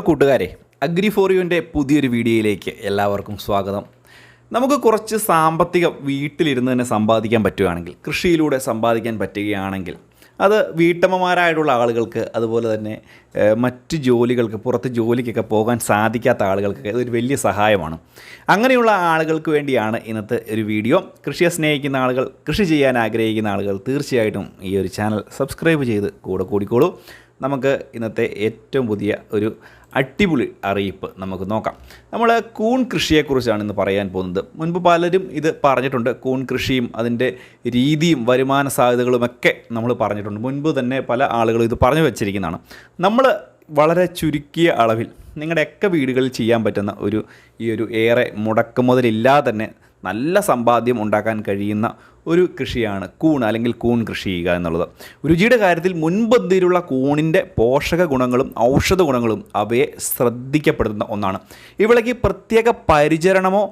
പ്രിയമുള്ള കൂട്ടുകാരെ അഗ്രിഫോറിയോന്റെ പുതിയൊരു വീഡിയോയിലേക്ക് എല്ലാവർക്കും സ്വാഗതം. നമുക്ക് കുറച്ച് സാമ്പത്തികം വീട്ടിലിരുന്ന് തന്നെ സമ്പാദിക്കാൻ പറ്റുകയാണെങ്കിൽ കൃഷിയിലൂടെ സമ്പാദിക്കാൻ പറ്റുകയാണെങ്കിൽ അത് വീട്ടമ്മമാരായിട്ടുള്ള ആളുകൾക്ക് അതുപോലെ തന്നെ മറ്റ് ജോലികൾക്ക് പുറത്ത് ജോലിക്കൊക്കെ പോകാൻ സാധിക്കാത്ത ആളുകൾക്ക് ഇതൊരു വലിയ സഹായമാണ്. അങ്ങനെയുള്ള ആളുകൾക്ക് വേണ്ടിയാണ് ഇന്നത്തെ ഒരു വീഡിയോ. കൃഷിയെ സ്നേഹിക്കുന്ന ആളുകൾ കൃഷി ചെയ്യാൻ ആഗ്രഹിക്കുന്ന ആളുകൾ തീർച്ചയായിട്ടും ഈ ഒരു ചാനൽ സബ്സ്ക്രൈബ് ചെയ്ത് കൂടെ കൂടിക്കോളൂ. നമുക്ക് ഇന്നത്തെ ഏറ്റവും പുതിയ ഒരു അടിപൊളി അറിയിപ്പ് നമുക്ക് നോക്കാം. നമ്മൾ കൂൺ കൃഷിയെക്കുറിച്ചാണ് ഇന്ന് പറയാൻ പോകുന്നത്. മുൻപ് പലരും ഇത് പറഞ്ഞിട്ടുണ്ട്. കൂൺ കൃഷിയും അതിന്റെ രീതിയും വരുമാന സാധ്യതകളുമൊക്കെ നമ്മൾ പറഞ്ഞിട്ടുണ്ട്. മുൻപ് തന്നെ പല ആളുകളും ഇത് പറഞ്ഞു വെച്ചിരിക്കുന്നതാണ്. നമ്മൾ വളരെ ചുരുക്കിയ അളവിൽ നിങ്ങളുടെയൊക്കെ വീടുകളിൽ ചെയ്യാൻ പറ്റുന്ന ഒരു ഈ ഒരു ഏറെ മുടക്കുമുതലില്ലാതെ തന്നെ നല്ല സമ്പാദ്യം ഉണ്ടാക്കാൻ കഴിയുന്ന ഒരു കൃഷിയാണ് കൂൺ അല്ലെങ്കിൽ കൂൺ കൃഷി ചെയ്യുക എന്നുള്ളത്. രുചിയുടെ കാര്യത്തിൽ മുൻപന്തിയിലുള്ള കൂണിന്റെ പോഷക ഗുണങ്ങളും ഔഷധ ഗുണങ്ങളും അവയെ ശ്രദ്ധിക്കപ്പെടുന്ന ഒന്നാണ്. ഇവിടേക്ക് പ്രത്യേക പരിചരണമോ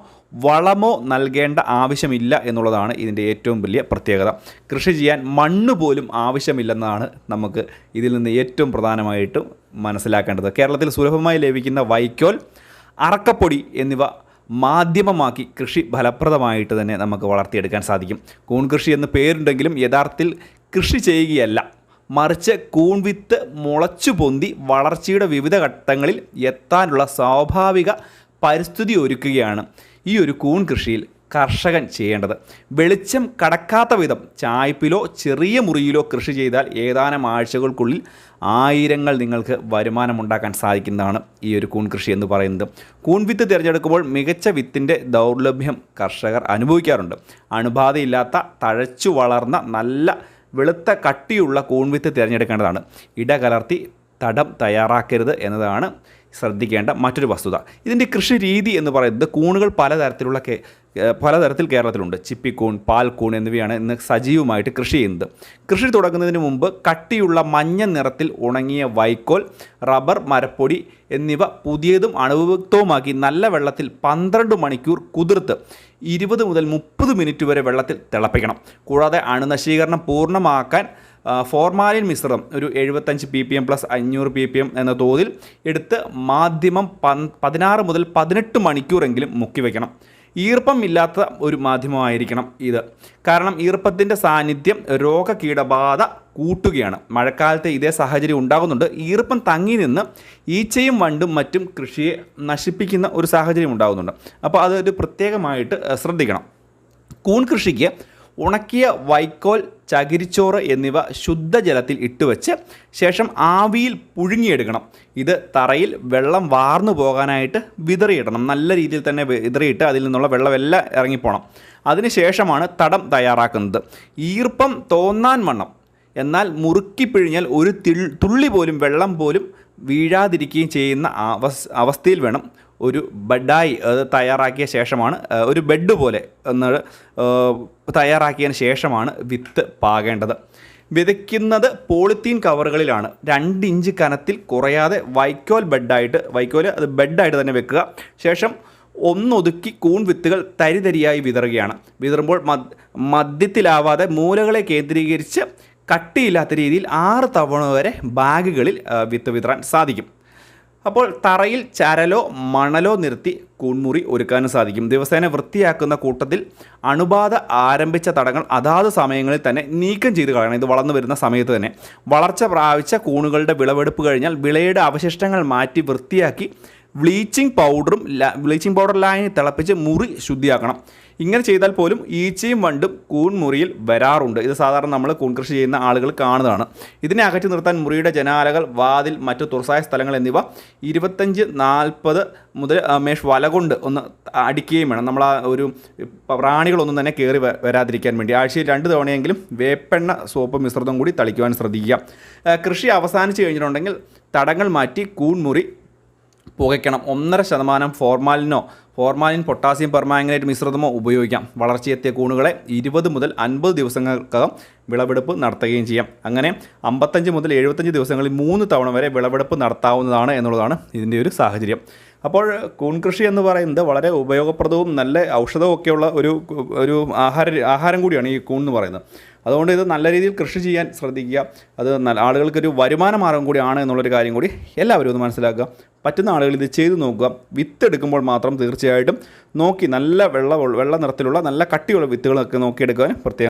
വളമോ നൽകേണ്ട ആവശ്യമില്ല എന്നുള്ളതാണ് ഇതിന്റെ ഏറ്റവും വലിയ പ്രത്യേകത. കൃഷി ചെയ്യാൻ മണ്ണ് പോലും ആവശ്യമില്ലെന്നാണ് നമുക്ക് ഇതിൽ നിന്ന് ഏറ്റവും പ്രധാനമായിട്ടും മനസ്സിലാക്കേണ്ടത്. കേരളത്തിൽ സുലഭമായി ലഭിക്കുന്ന വൈക്കോൽ അറക്കപ്പൊടി എന്നിവ മാധ്യമമാക്കി കൃഷി ഫലപ്രദമായിട്ട് തന്നെ നമുക്ക് വളർത്തിയെടുക്കാൻ സാധിക്കും. കൂൺ കൃഷി എന്ന് പേരുണ്ടെങ്കിലും യഥാർത്ഥത്തിൽ കൃഷി ചെയ്യുകയല്ല. മറിച്ച് കൂൺ വിത്ത് മുളച്ചു പൊന്തി വളർച്ചയുടെ വിവിധ ഘട്ടങ്ങളിൽ എത്താനുള്ള സ്വാഭാവിക പരിസ്ഥിതി ഒരുക്കുകയാണ്. ഈ ഒരു കൂൺ കൃഷിയിൽ കർഷകൻ ചെയ്യേണ്ടത്. വെളിച്ചം കടക്കാത്ത വിധം ചായ്പിലോ ചെറിയ മുറിയിലോ കൃഷി ചെയ്താൽ ഏതാനും ആഴ്ചകൾക്കുള്ളിൽ ആയിരങ്ങൾ നിങ്ങൾക്ക് വരുമാനമുണ്ടാക്കാൻ സാധിക്കുന്നതാണ് ഈ ഒരു കൂൺ കൃഷി എന്ന് പറയുന്നത്. കൂൺ വിത്ത് തിരഞ്ഞെടുക്കുമ്പോൾ മികച്ച വിത്തിന്റെ ദൗർലഭ്യം കർഷകർ അനുഭവിക്കാറുണ്ട്. അണുബാധയില്ലാത്ത തഴച്ചു വളർന്ന നല്ല വെളുത്ത കട്ടിയുള്ള കൂൺ വിത്ത് തിരഞ്ഞെടുക്കേണ്ടതാണ്. ഇടകലർത്തി തടം തയ്യാറാക്കരുത് എന്നതാണ് ശ്രദ്ധിക്കേണ്ട മറ്റൊരു വസ്തുത. ഇതിന്റെ കൃഷി രീതി എന്ന് പറയുന്നത് കൂണുകൾ പലതരത്തിലുള്ള പലതരത്തിൽ കേരളത്തിലുണ്ട്. ചിപ്പിക്കൂൺ പാൽക്കൂൺ എന്നിവയാണ് ഇന്ന് സജീവമായിട്ട് കൃഷി ചെയ്യുന്നത്. കൃഷി തുടങ്ങുന്നതിന് മുമ്പ് കട്ടിയുള്ള മഞ്ഞ നിറത്തിൽ ഉണങ്ങിയ വൈക്കോൽ റബ്ബർ മരപ്പൊടി എന്നിവ പുതിയതും അണുവിമുക്തവുമാക്കി നല്ല വെള്ളത്തിൽ പന്ത്രണ്ട് മണിക്കൂർ കുതിർത്ത് ഇരുപത് മുതൽ മുപ്പത് മിനിറ്റ് വരെ വെള്ളത്തിൽ തിളപ്പിക്കണം. കൂടാതെ അണുനശീകരണം പൂർണമാക്കാൻ ഫോർമാലിൻ മിശ്രിതം ഒരു എഴുപത്തഞ്ച് പി പി എം പ്ലസ് അഞ്ഞൂറ് പി പി എം എന്ന തോതിൽ എടുത്ത് മാധ്യമം പതിനാറ് മുതൽ പതിനെട്ട് മണിക്കൂറെങ്കിലും മുക്കി വയ്ക്കണം ഈർപ്പം ഇല്ലാത്ത ഒരു മാധ്യമമായിരിക്കണം ഇത്. കാരണം ഈർപ്പത്തിന്റെ സാന്നിധ്യം രോഗകീടബാധ കൂട്ടുകയാണ്. മഴക്കാലത്ത് ഇതേ സാഹചര്യം ഉണ്ടാകുന്നുണ്ട്. ഈർപ്പം തങ്ങി നിന്ന് ഈച്ചയും വണ്ടും മറ്റും കൃഷിയെ നശിപ്പിക്കുന്ന ഒരു സാഹചര്യം ഉണ്ടാകുന്നുണ്ട്. അപ്പോൾ അതൊരു പ്രത്യേകമായിട്ട് ശ്രദ്ധിക്കണം. കൂൺ കൃഷിക്ക് ഉണക്കിയ വൈക്കോൽ ചകിരിച്ചോറ് എന്നിവ ശുദ്ധജലത്തിൽ ഇട്ടുവെച്ച് ശേഷം ആവിയിൽ പുഴുങ്ങിയെടുക്കണം. ഇത് തറയിൽ വെള്ളം വാർന്നു പോകാനായിട്ട് വിതറിയിടണം. നല്ല രീതിയിൽ തന്നെ വിതറിയിട്ട് അതിൽ നിന്നുള്ള വെള്ളമെല്ലാം ഇറങ്ങിപ്പോണം. അതിനുശേഷമാണ് തടം തയ്യാറാക്കുന്നത്. ഈർപ്പം തോന്നാൻ വണ്ണം. എന്നാൽ മുറുക്കി പിഴിഞ്ഞാൽ ഒരു തുള്ളി പോലും വെള്ളം പോലും വീഴാതിരിക്കുകയും ചെയ്യുന്ന അവസ് അവസ്ഥയിൽ വേണം ഒരു ബെഡായി അത് തയ്യാറാക്കിയ ശേഷമാണ് ഒരു ബെഡ് പോലെ എന്ന് തയ്യാറാക്കിയതിന് ശേഷമാണ് വിത്ത് പാകേണ്ടത്. വിതയ്ക്കുന്നത് പോളിത്തീൻ കവറുകളിലാണ്. രണ്ട് ഇഞ്ച് കനത്തിൽ കുറയാതെ വൈക്കോൽ ബെഡായിട്ട് വൈക്കോൽ അത് ബെഡായിട്ട് തന്നെ വെക്കുക. ശേഷം ഒന്നൊതുക്കി കൂൺ വിത്തുകൾ തരിതരിയായി വിതറുകയാണ്. വിതറുമ്പോൾ മദ് മധ്യത്തിലാവാതെ മൂലകളെ കേന്ദ്രീകരിച്ച് കട്ടിയില്ലാത്ത രീതിയിൽ ആറ് തവണ വരെ ബാഗുകളിൽ വിത്ത് വിതറാൻ സാധിക്കും. അപ്പോൾ തറയിൽ ചരലോ മണലോ നിർത്തി കൂൺമുറി ഒരുക്കാനും സാധിക്കും. ദിവസേന വൃത്തിയാക്കുന്ന കൂട്ടത്തിൽ അണുബാധ ആരംഭിച്ച തടങ്ങൾ അതാത് സമയങ്ങളിൽ തന്നെ നീക്കം ചെയ്ത് കളയണം. ഇത് വളർന്നു വരുന്ന സമയത്ത് തന്നെ വളർച്ച പ്രാപിച്ച കൂണുകളുടെ വിളവെടുപ്പ് കഴിഞ്ഞാൽ വിളയുടെ അവശിഷ്ടങ്ങൾ മാറ്റി വൃത്തിയാക്കി ബ്ലീച്ചിങ് പൗഡറും ബ്ലീച്ചിങ് പൗഡർ ലായനി തിളപ്പിച്ച് മുറി ശുദ്ധിയാക്കണം. ഇങ്ങനെ ചെയ്താൽ പോലും ഈച്ചയും വണ്ടും കൂൺ മുറിയിൽ വരാറുണ്ട്. ഇത് സാധാരണ നമ്മൾ കൂൺ കൃഷി ചെയ്യുന്ന ആളുകൾ കാണുന്നതാണ്. ഇതിനെ അകറ്റി നിർത്താൻ മുറിയുടെ ജനാലകൾ വാതിൽ മറ്റു തുറസായ സ്ഥലങ്ങൾ എന്നിവ ഇരുപത്തഞ്ച് നാൽപ്പത് മുതൽ മേഷ് വല കൊണ്ട് ഒന്ന് അടിക്കുകയും വേണം. നമ്മൾ ആ ഒരു പ്രാണികളൊന്നും തന്നെ കയറി വരാതിരിക്കാൻ വേണ്ടി. ആഴ്ചയിൽ രണ്ട് തവണയെങ്കിലും വേപ്പെണ്ണ സോപ്പ് മിശ്രിതം കൂടി തളിക്കുവാൻ ശ്രദ്ധിക്കുക. കൃഷി അവസാനിച്ച് കഴിഞ്ഞിട്ടുണ്ടെങ്കിൽ തടങ്ങൾ മാറ്റി കൂൺമുറി പുകയ്ക്കണം. ഒന്നര ശതമാനം ഫോർമാലിനോ ഫോർമാലിൻ പൊട്ടാസ്യം പെർമാംഗനേറ്റ് മിശ്രിതമോ ഉപയോഗിക്കാം. വളർച്ചയെത്തിയ കൂണുകളെ ഇരുപത് മുതൽ അൻപത് ദിവസങ്ങൾക്കകം വിളവെടുപ്പ് നടത്തുകയും ചെയ്യാം. അങ്ങനെ അമ്പത്തഞ്ച് മുതൽ എഴുപത്തഞ്ച് ദിവസങ്ങളിൽ മൂന്ന് തവണ വരെ വിളവെടുപ്പ് നടത്താവുന്നതാണ് എന്നുള്ളതാണ് ഇതിന്റെ ഒരു സാഹചര്യം. അപ്പോൾ കൂൺ കൃഷി എന്ന് പറയുന്നത് വളരെ ഉപയോഗപ്രദവും നല്ല ഔഷധവും ഒക്കെയുള്ള ഒരു ഒരു ആഹാര ആഹാരം കൂടിയാണ് ഈ കൂൺ എന്ന് പറയുന്നത്. അതുകൊണ്ട് ഇത് നല്ല രീതിയിൽ കൃഷി ചെയ്യാൻ ശ്രദ്ധിക്കുക. അത് ആളുകൾക്കൊരു വരുമാന മാർഗം കൂടിയാണ് എന്നുള്ളൊരു കാര്യം കൂടി എല്ലാവരും ഒന്ന് മനസ്സിലാക്കുക. പറ്റുന്ന ആളുകൾ ഇത് ചെയ്തു നോക്കുക. വിത്തെടുക്കുമ്പോൾ മാത്രം മാത്രം തീർച്ചയായിട്ടും നോക്കി നല്ല വെള്ള വെള്ള നിറത്തിലുള്ള നല്ല കട്ടിയുള്ള വിത്തുകളൊക്കെ നോക്കിയെടുക്കാൻ പ്രത്യേകം